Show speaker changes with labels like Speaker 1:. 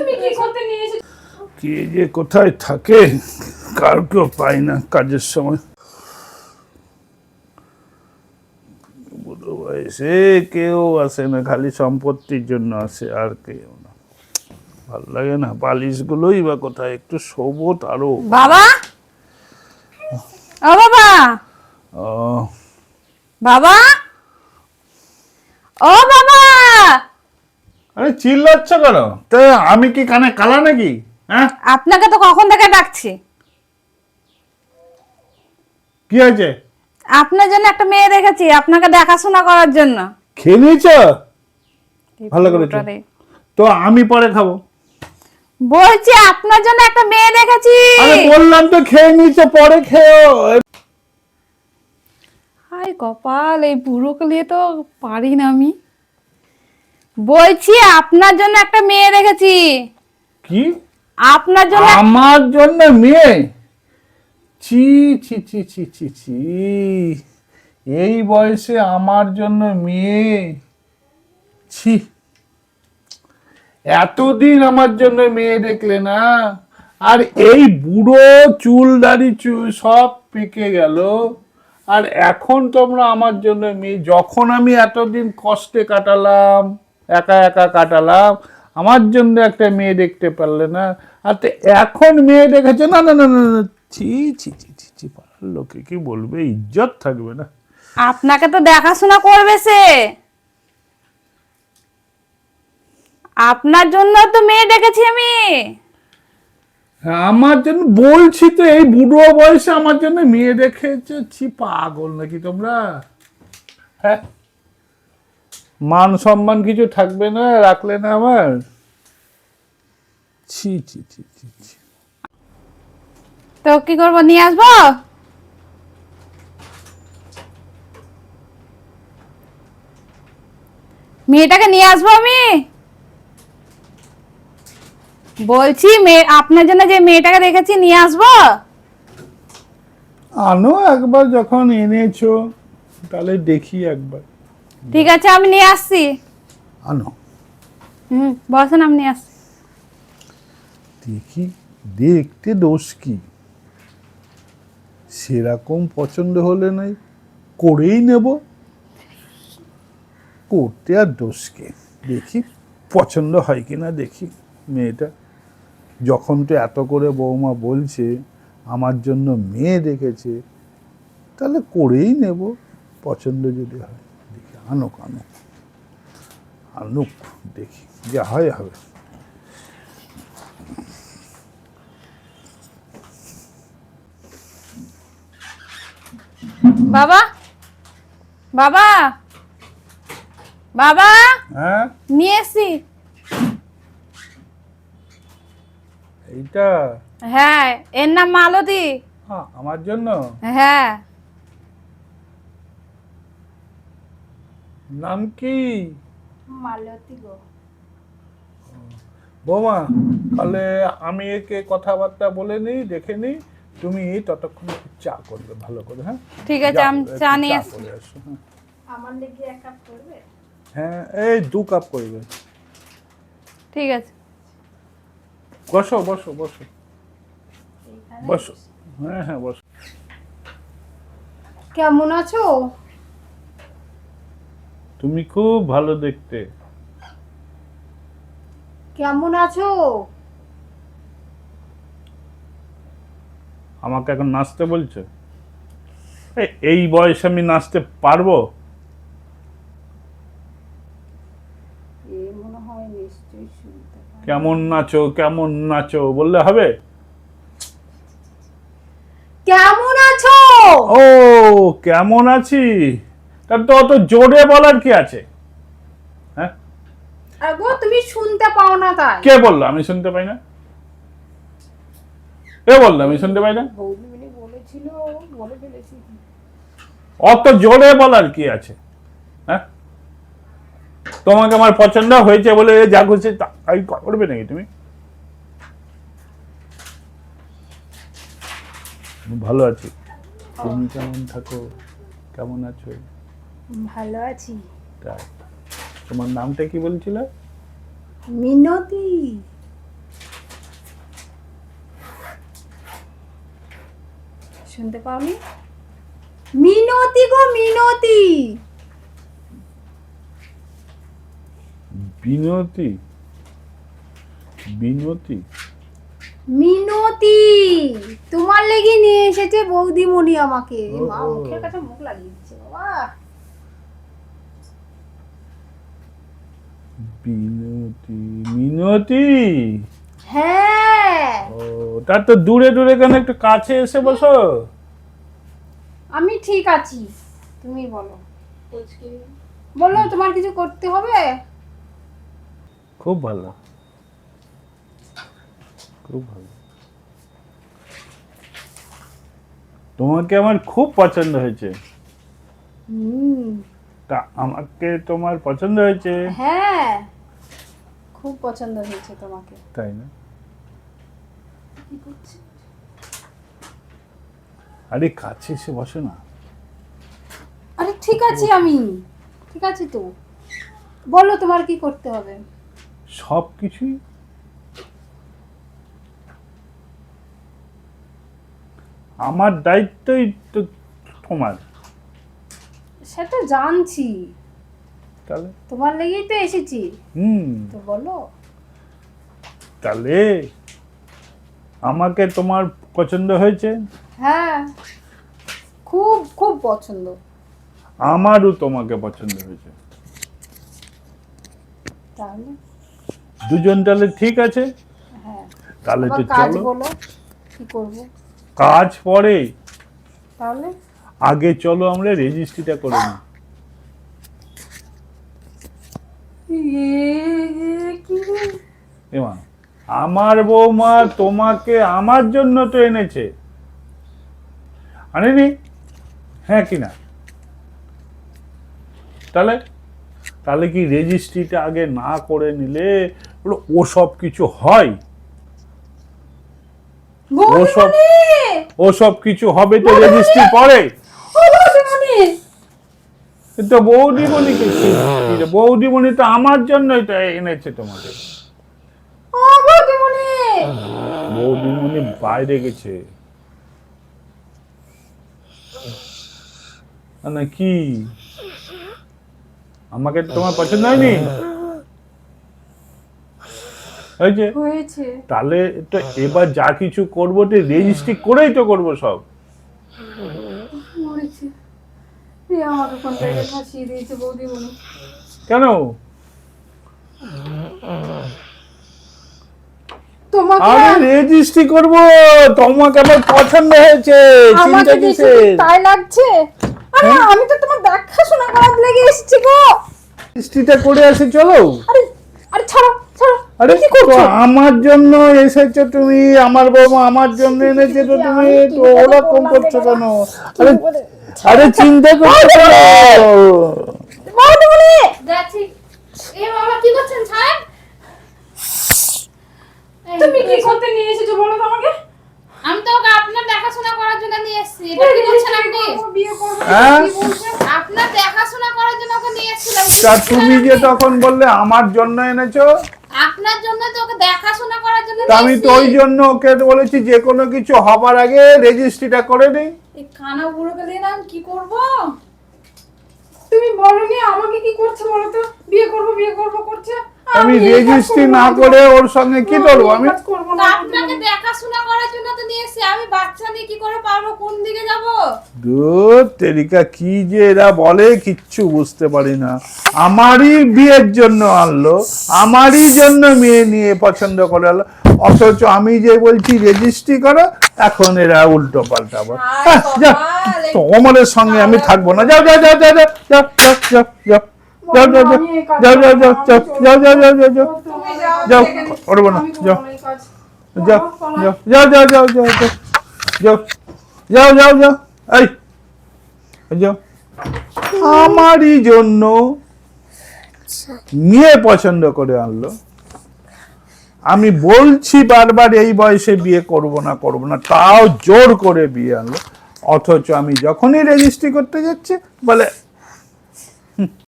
Speaker 1: তুমি কি করতে নিয়ে এসেছ?
Speaker 2: কে যে কোথায় থাকে কাউকেও পাই না কাজের সময়। বুড়ো বয়সে কেউ আসে না খালি সম্পত্তির জন্য আসে আর কেউ না। ভালো লাগে না বালিশগুলোই বা কোথায় একটু শোবো তারও।
Speaker 1: বাবা! ও বাবা!
Speaker 2: ও
Speaker 1: বাবা! ও বাবা!
Speaker 2: আরে চিল্লাচ্ছ কেন? তা আমি কি কানে কালা নাকি? হ্যাঁ?
Speaker 1: আপনাকে তো কখন থেকে ডাকছি?
Speaker 2: কি
Speaker 1: আপনার জন্য একটা মেয়ে রেখেছি আপনাকে দেখাশোনা করার জন্য।
Speaker 2: খেয়ে নিয়েছ ভালো করেছ। তো আমি পরে খাব।
Speaker 1: বলছি আপনার জন্য একটা মেয়ে
Speaker 2: আরে বললাম তো খেয়ে নিয়েছো পরে খেয়েও
Speaker 1: হাই কপাল এই বুড়োকে নিয়ে তো পারি না আমি। বলছি আপনার জন্য একটা মেয়ে রেখেছি।
Speaker 2: কি?
Speaker 1: আপনার জন্য
Speaker 2: আমার জন্য মেয়ে? ছি ছি ছি ছি ছি ছি। এই বয়সে আমার জন্য মেয়ে? ছি। এতদিন আমার জন্য মেয়ে দেখলে না? আর এই বুড়ো চুল দাড়ি চুল সব পেকে গেল। আর এখন তোমরা আমার জন্য মেয়ে। যখন আমি এতদিন কষ্টে কাটালাম একা একা কাটালাম। আমার জন্য একটা মেয়ে দেখতে পারলে না। আর তো এখন মেয়ে দেখেছে না না না না ছি ছি ছি ছি ছি পাড়ার লোকে কি বলবে? ইজ্জত থাকবে না।
Speaker 1: আপনাকে তো দেখাশোনা করবে সে। আপনার জন্য তো মেয়ে ডেকেছি আমি।
Speaker 2: হ্যাঁ, আমার জন্য বলছি তো এই বুড়ো বয়সে আমার জন্য মেয়ে দেখেছে। ছি পাগল নাকি তোমরা? হ্যাঁ মান সম্মান কিছু থাকবে না রাখলে না আমার? ছি ছি ছি ছি ছি।
Speaker 1: তো কি করব নিয়ে আসব? মেয়েটাকে নিয়ে আসব আমি? বলছি মেয়ে আপনার জন্য যে মেয়েটাকে রেখেছি নিয়ে আসব?
Speaker 2: আনো একবার যখন এনেছো তাহলে দেখি একবার।
Speaker 1: ঠিক আছে আমি নিয়ে আসছি।
Speaker 2: আনো।
Speaker 1: হুম বসেন আমি নিয়ে আসছি।
Speaker 2: দেখি দেখতে দোষ কি? সেরকম পছন্দ হলে নাই করেই নেব। করতে আর দোষ কি? দেখি পছন্দ হয় কি না দেখি। মেয়েটা যখন তো এত করে বৌমা বলছে আমার জন্য মেয়ে দেখেছে তাহলে করেই নেব পছন্দ যদি হয়। আনুক আনুক আনুক দেখি যা হয় হবে।
Speaker 1: বাবা বাবা বাবা
Speaker 2: হ্যাঁ?
Speaker 1: নিয়ে এসছি
Speaker 2: এইটা?
Speaker 1: হ্যাঁ এর নাম মালতী।
Speaker 2: হ্যাঁ, আমার জন্য?
Speaker 1: হ্যাঁ।
Speaker 2: নাম কি?
Speaker 1: মালতী গো।
Speaker 2: বৌমা তাহলে আমি একে কথাবার্তা বলে নিই দেখে নিই তুমি ততক্ষণ চা করবে ভালো করে হ্যাঁ?
Speaker 1: ঠিক আছে আমি চা নিয়ে আসছি।
Speaker 2: হ্যাঁ।
Speaker 1: আমার লেগে এক কাপ করবে?
Speaker 2: হ্যাঁ এই দু কাপ করবে।
Speaker 1: ঠিক আছে।
Speaker 2: বসো বসো বসো। বসো। হ্যাঁ হ্যাঁ বসো।
Speaker 3: কেমন আছো?
Speaker 2: তুমি খুব ভালো দেখতে।
Speaker 3: কেমন আছো?
Speaker 2: আমাকে এখন নাচতে বলছো? এই- বয়সে আমি নাচতে পারব। কেমন নাচো কেমন নাচো বললে হবে?
Speaker 3: কেমন আছো?
Speaker 2: ও কেমন আছি? তার তো অত জোরে বলার কি আছে? হ্যাঁ?
Speaker 3: আগো তুমি শুনতে পাও না তাই।
Speaker 2: কে বলল? আমি শুনতে পাই না। কে বলল? আমি শুনতে পাই না।
Speaker 3: বলেছিল বলে ফেলেছি।
Speaker 2: অত জোরে বলার কি আছে? হ্যাঁ? তোমাকে আমার পছন্দ হয়েছে বলে যা খুশি তাই করবে নাকি তুমি? ভালো আছি। তুমি কেমন থাকো? কেমন আছো?
Speaker 3: ভালো আছি।
Speaker 2: তোমার নামটা কি বলছিল?
Speaker 3: মিনতি। শুনতে পাওনি মিনতি গো মিনতি।
Speaker 2: বিনতি? বিনতি?
Speaker 3: মিনতি। তোমার লেগে নিয়ে এসেছে বৌদিমণি আমাকে। মা মুখের কাছে মুখ লাগিয়ে দিচ্ছে। বাবা।
Speaker 2: বিনতি মিনতি?
Speaker 3: হ্যাঁ।
Speaker 2: ও তার তো দূরে দূরে কেন একটু কাছে এসে বসো।
Speaker 3: আমি ঠিক আছি তুমি বলো। বলো তোমার কিছু করতে হবে?
Speaker 2: খুব ভালো। খুব ভালো। তোমাকে আমার খুব পছন্দ হয়েছে।
Speaker 3: হুম।
Speaker 2: তা আমাকে তোমার পছন্দ হয়েছে?
Speaker 3: হ্যাঁ খুব পছন্দ হয়েছে তোমাকে।
Speaker 2: তাই না? আরে কাছে এসে বসো না।
Speaker 3: আরে ঠিক আছে আমি। ঠিক আছে তো। বলো তোমার কি করতে হবে?
Speaker 2: সব কিছুই? আমার দায়িত্বই তো তোমার।
Speaker 3: সেটা জানছি।
Speaker 2: তাহলে?
Speaker 3: তোমার লেগেই তো এসেছি।
Speaker 2: হুম।
Speaker 3: তো বলো।
Speaker 2: তাহলে আমাকে তোমার পছন্দ হয়েছে?
Speaker 3: হ্যাঁ। খুব খুব পছন্দ।
Speaker 2: আমারও তোমাকে পছন্দ হয়েছে।
Speaker 3: তাহলে?
Speaker 2: দুজন তাহলে ঠিক আছে?
Speaker 3: হ্যাঁ।
Speaker 2: তাহলে তো চলো।
Speaker 3: বলো কি করব?
Speaker 2: কাজ পরে।
Speaker 3: তাহলে?
Speaker 2: আগে চলো আমরা রেজিস্ট্রিটা করে নিই। এমা আমার বৌমা তোমাকে আমার জন্য তো এনেছে। আনেনি? হ্যাঁ কি না তাহলে তাহলে কি রেজিস্ট্রিটা আগে না করে নিলে ও সব কিছু হয়? ওসব ও সব কিছু হবে তো রেজিস্ট্রি পরে? কিন্তু বৌদিমণি কি বৌদিমণি তো আমার জন্যই তো এনেছে তোমাকে বৌদিমণি! বাইরে গেছে। না কি? আমাকে তোমার পছন্দ হয়নি? হয়েছে
Speaker 3: হয়েছে।
Speaker 2: তাহলে তো এবার যা কিছু করব তো রেজিস্ট্রি করেই তো করব সব।
Speaker 3: মরেছে এ আমাকে ফাঁসিয়ে দিয়েছে
Speaker 2: কেন?
Speaker 3: তোমাকে
Speaker 2: আরে রেজিস্ট্রি করব তোমাকে আমার পছন্দ হয়েছে চিন্তা
Speaker 3: দেখে তাই লাগছে? আরে আমি তো তোমার দেখাশোনা করার লেগে এসেছি গো।
Speaker 2: রেজিস্ট্রিটা করে আসি চলো।
Speaker 3: আরে আরে ছাড়ো ছাড়ো।
Speaker 2: আরে
Speaker 3: কি করছ?
Speaker 2: আমার জন্য এসেছ তুমি আমার বৌমা আমার জন্য এনেছে তো তুমি তো ওরকম করছ কেন? আরে আরে চিন্তা করছ কেন?
Speaker 1: যাচ্ছি। এ বাবা কি করছেন ছাড়েন
Speaker 3: তুমি কি করতে নিয়ে এসেছ বলো তো আমাকে?
Speaker 1: আমি তো ওকে আপনার দেখাশোনা করার জন্য নিয়ে এসেছি। এটা কি করছেন আপনি?
Speaker 3: বিয়ে করব
Speaker 2: হ্যাঁ?
Speaker 3: কি বলছেন?
Speaker 1: আপনার দেখাশোনা করার জন্য ওকে নিয়ে এসেছিলাম।
Speaker 2: তা তুমি যে তখন বললে আমার জন্য এনেছো?
Speaker 1: আপনার জন্য তো ওকে দেখাশোনা করার জন্য
Speaker 2: আমি তো ওই জন্য ওকে বলেছি যে কোনো কিছু হবার আগে রেজিস্ট্রিটা করে নেই।
Speaker 3: এই কানা বুড়োকে দিলাম কি করব? তুমি বলনি আমাকে কি করছে বলো তো? বিয়ে করব বিয়ে করব করছে।
Speaker 2: আমি রেজিস্ট্রি না করে ওর সঙ্গে কি করব? আমি
Speaker 1: আপনাকে দেখাশোনা করার জন্য তো নিয়ে এসেছি। আমি বাচ্চা নিয়ে কি করে পারব? কোন দিকে যাব?
Speaker 2: দূর তেরিকা কি যে এরা বলে কিচ্ছু বুঝতে পারি না। আমারই বিয়ের জন্য আনলো আমারই জন্য মেয়ে নিয়ে পছন্দ করে আনলো। অথচ আমি যে বলছি রেজিস্ট্রি করো এখন এরা উল্টো পাল্টাবো।
Speaker 3: আয়
Speaker 2: যা
Speaker 3: বাবা,
Speaker 2: তোমাদের সঙ্গে আমি থাকব না। যাও যাও যাও যাও যাও যাও যাও যাও। যাও যাও যাও যাও যাও যাও যাও যাও যাও যাও যাও যাও
Speaker 3: যাও
Speaker 2: যাও, করব না, যাও। যাও যাও যাও যাও যাও যাও যাও যাও যাও যাও যাও এই যাও আমারই জন্য মেয়ে পছন্দ করে আনলো আমি বলছি বারবার এই বয়সে বিয়ে করব না করব না তাও জোর করে বিয়ে আনলো অথচ আমি যখনই রেজিস্ট্রি করতে যাচ্ছি বলে